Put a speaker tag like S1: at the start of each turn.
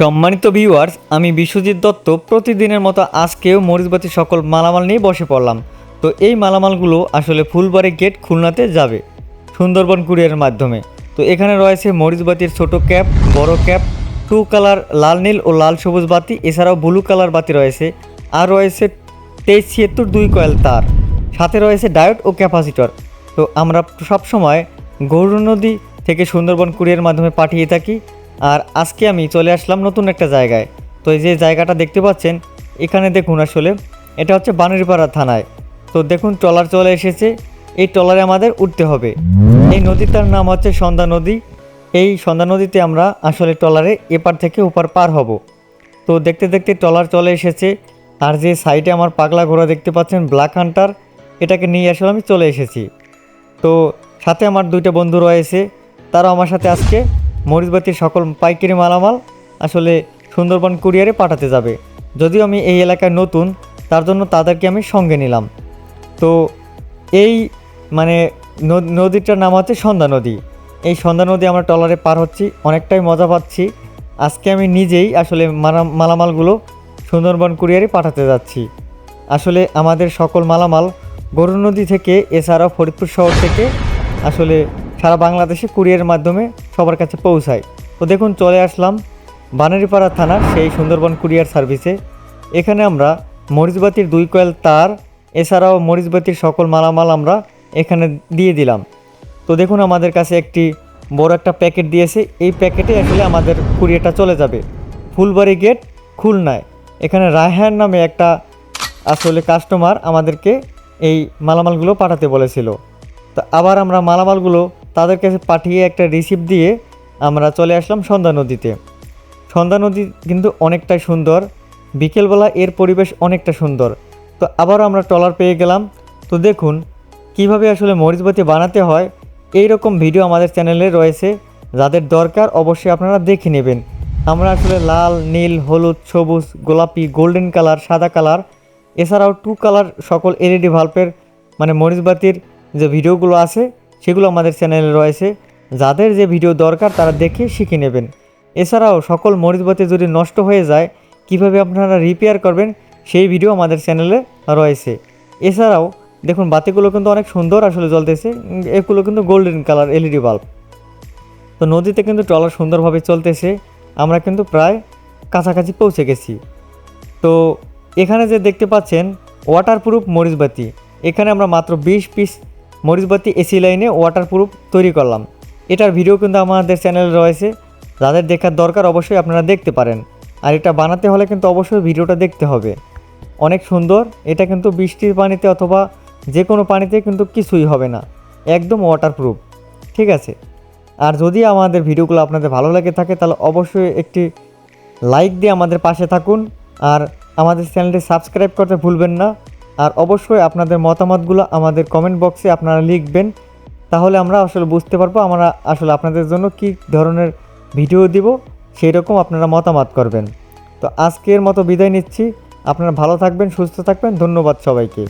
S1: সম্মানিত ভিউয়ার্স আমি বিশ্বজিৎ দত্ত। প্রতিদিনের মতো আজকেও মরিচবাতি সকল মালামাল নিয়ে বসে পড়লাম। তো এই মালামালগুলো আসলে ফুলবাড়ি গেট খুলনাতে যাবে, সুন্দরবন কুরিয়ারের মাধ্যমে। তো এখানে রয়েছে মরিচবাতির ছোট ক্যাপ, বড় ক্যাপ, টু কালার লাল নীল ও লাল সবুজ বাতি, এছাড়াও ব্লু কালার বাতি রয়েছে। আর রয়েছে তেইশ ছিয়াত্তর দুই কয়েল তার। সাথে রয়েছে ডায়োড ও ক্যাপাসিটর। তো আমরা সবসময় গৌর নদী থেকে সুন্দরবন কুরিয়ার মাধ্যমে পাঠিয়ে থাকি। আর আজকে আমি চলে আসলাম নতুন একটা জায়গায়। তো এই যে জায়গাটা দেখতে পাচ্ছেন, এখানে দেখুন আসলে, এটা হচ্ছে বানুরিপাড়া থানায়। তো দেখুন, ট্রলার চলে এসেছে, এই ট্রলারে আমাদের উঠতে হবে। এই নদীটার নাম হচ্ছে সন্ধ্যা নদী। এই সন্ধ্যা নদীতে আমরা আসলে ট্রলারে এপার থেকে ওপার পার হব। তো দেখতে দেখতে ট্রলার চলে এসেছে আর যে সাইডে আমার পাগলা ঘোড়া দেখতে পাচ্ছেন ব্ল্যাক হান্টার এটাকে নিয়ে আসলে আমি চলে এসেছি। তো সাথে আমার দুইটা বন্ধু রয়েছে তারা আমার সাথে আজকে মরিচবাতির সকল পাইকারি মালামাল আসলে সুন্দরবন কুরিয়ারে পাঠাতে যাবে। যদিও আমি এই এলাকায় নতুন, তার জন্য তাদেরকে আমি সঙ্গে নিলাম। তো এই মানে নদ- নদীটার নাম হচ্ছে সন্ধ্যা নদী। এই সন্ধ্যা নদী আমরা ট্রলারে পার হচ্ছি, অনেকটাই মজা পাচ্ছি। আজকে আমি নিজেই আসলে মালা- মালামালগুলো সুন্দরবন কুরিয়ারে পাঠাতে যাচ্ছি। আসলে আমাদের সকল মালামাল গরু নদী থেকে, এছাড়াও ফরিদপুর শহর থেকে আসলে সারা বাংলাদেশে কুরিয়ারের মাধ্যমে সবার কাছে পৌঁছায়। তো দেখুন, চলে আসলাম বানারীপাড়া থানার সেই সুন্দরবন কুরিয়ার সার্ভিসে। এখানে আমরা মরিচবাতির দুই কয়েল তার, এছাড়াও মরিচবাতির সকল মালামাল আমরা এখানে দিয়ে দিলাম। তো দেখুন, আমাদের কাছে একটি বড় একটা প্যাকেট দিয়েছে। এই প্যাকেটে আসলে আমাদের কুরিয়ারটা চলে যাবে। ফুলবাড়ি গেট, খুলনায়। এখানে রায়হান নামে একটা আসলে কাস্টমার আমাদেরকে এই মালামালগুলো পাঠাতে বলেছিল। তো আবার আমরা মালামালগুলো তাদের কাছে পাঠিয়ে একটা রিসিপ্ট দিয়ে আমরা চলে আসলাম সন্ধ্যা নদীতে। সন্ধ্যা নদী কিন্তু অনেকটাই সুন্দর, বিকেলবেলা এর পরিবেশ অনেকটা সুন্দর। তো আবারও আমরা ট্রলার পেয়ে গেলাম। তো দেখুন, কীভাবে আসলে মরিচবাতি বানাতে হয় এই রকম ভিডিও আমাদের চ্যানেলে রয়েছে। যাদের দরকার অবশ্যই আপনারা দেখে নেবেন। আমরা আসলে লাল, নীল, হলুদ, সবুজ, গোলাপি গোল্ডেন কালার সাদা কালার এছাড়াও টু কালার সকল এলইডি ভাল্বের মানে মরিচবাতির যে ভিডিওগুলো আছে সেগুলো আমাদের চ্যানেলে রয়েছে। যাদের যে ভিডিও দরকার তারা দেখে শিখে নেবেন। এছাড়াও সকল মরিচবাতি যদি নষ্ট হয়ে যায়, কীভাবে আপনারা রিপেয়ার করবেন, সেই ভিডিও আমাদের চ্যানেলে রয়েছে। এছাড়াও দেখুন, বাতিগুলো কিন্তু অনেক সুন্দর আসলে জ্বলতেছে। এগুলো কিন্তু গোল্ডেন কালার এলইডি বাল্ব তো নদীতে কিন্তু ট্রলার সুন্দরভাবে চলতেছে। আমরা কিন্তু প্রায় কাছাকাছি পৌঁছে গেছি। তো এখানে যে দেখতে পাচ্ছেন ওয়াটারপ্রুফ মরিচবাতি। এখানে আমরা মাত্র বিশ পিস মরিচবাতি এসি লাইনে ওয়াটারপ্রুফ তৈরি করলাম। এটার ভিডিও কিন্তু আমাদের চ্যানেলে রয়েছে। যাদের দেখার দরকার অবশ্যই আপনারা দেখতে পারেন। আর এটা বানাতে হলে কিন্তু অবশ্যই ভিডিওটা দেখতে হবে। অনেক সুন্দর, এটা কিন্তু বৃষ্টির পানিতে অথবা যে কোনো পানিতে কিন্তু কিছুই হবে না। একদম ওয়াটারপ্রুফ ঠিক আছে? আর যদি আমাদের ভিডিওগুলো আপনাদের ভালো লাগে থাকে, তাহলে অবশ্যই একটি লাইক দিয়ে আমাদের পাশে থাকুন। আর আমাদের চ্যানেলটি সাবস্ক্রাইব করতে ভুলবেন না। আর অবশ্যই আপনাদের মতামতগুলো আমাদের কমেন্ট বক্সে আপনারা লিখবেন। তাহলে আমরা আসলে বুঝতে পারব আমরা আসলে আপনাদের জন্য কি ধরনের ভিডিও দিব সেই রকম আপনারা মতামত করবেন। তো আজকের মতো বিদায় নিচ্ছি। আপনারা ভালো থাকবেন, সুস্থ থাকবেন। ধন্যবাদ সবাইকে।